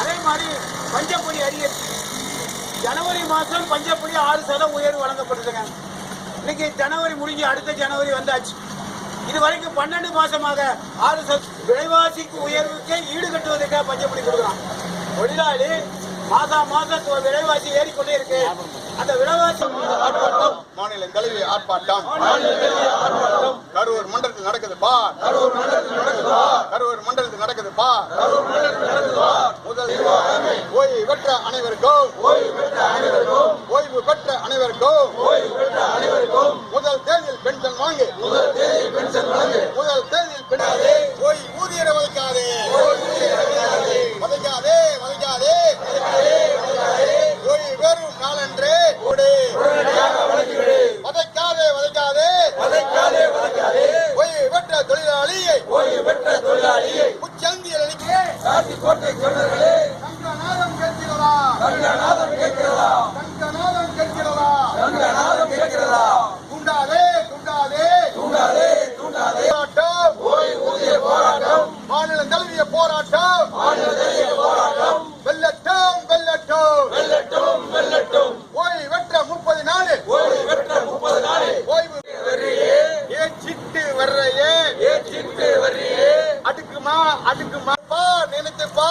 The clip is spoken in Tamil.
அதே மாதிரி பஞ்சப்பொடி அரிய ஜனவரி மாதம் பஞ்சப்பொடி ஆறு சதம் உயர்வு வழங்கப்பட்டிருக்காங்க இன்னைக்கு ஜனவரி முடிஞ்சு அடுத்த ஜனவரி வந்தாச்சு. இது வரைக்கும் பன்னெண்டு மாசமாக ஆறு விலைவாசிக்கு உயர்வுக்கே ஈடு கட்டுவதற்காக பஞ்சப்படி கொடுக்குறான் தொழிலாளி மாதம் மாதம் விலைவாசி ஏறிக்கொண்டே இருக்கு. அந்த விலைவாசி ஆர்ப்பாட்டம் மாநிலம் தலைவி ஆர்ப்பாட்டம். கரூர் மண்டலத்தில் நடக்குது பா. கரூர் மண்டலத்தில் நடக்குது பா. கரூர் மண்டலத்தில் நடக்குது பா. பெற்ற அனைவருக்கும் ஓய்வு பெற்ற அனைவருக்கும் ஓய்வு பெற்ற அனைவருக்கும் ஓய்வு பெற்ற அனைவருக்கும் முதல் தேதியில் பென்ஷன் வாங்கு. முதல் தேதியில் பென்ஷன் வாங்கு முதல் தேதியில் பென்ஷன் ஓய் ஊதியரை வதைக்காதே வதைக்காதே வதைக்காதே ஓய்வு பெறும் நாளன்று ஓடு வதைக்காதே வதைக்காதே. வதைக்காதே வதைக்காதே ஓய்வு பெற்ற தொழிலாளியை. ஓய்வு பெற்ற தொழிலாளியை. உச்சந்தியல் சாத்தி கோட்டை சொன்னர்களே போராட்டம். போராட்டம். வெல்லட்டும் வெல்லட்டும். வெல்லட்டும் வெல்லட்டும். ஓய்வு வெற்ற முப்பது நாள். ஓய்வு வெற்ற முப்பது நாள். ஓய்வு வர்றியே ஏ சிட்டு வர்றையே. ஏ சிட்டு வர்றியே. அடுக்குமா அடுக்குமா. பா நினைத்து பா.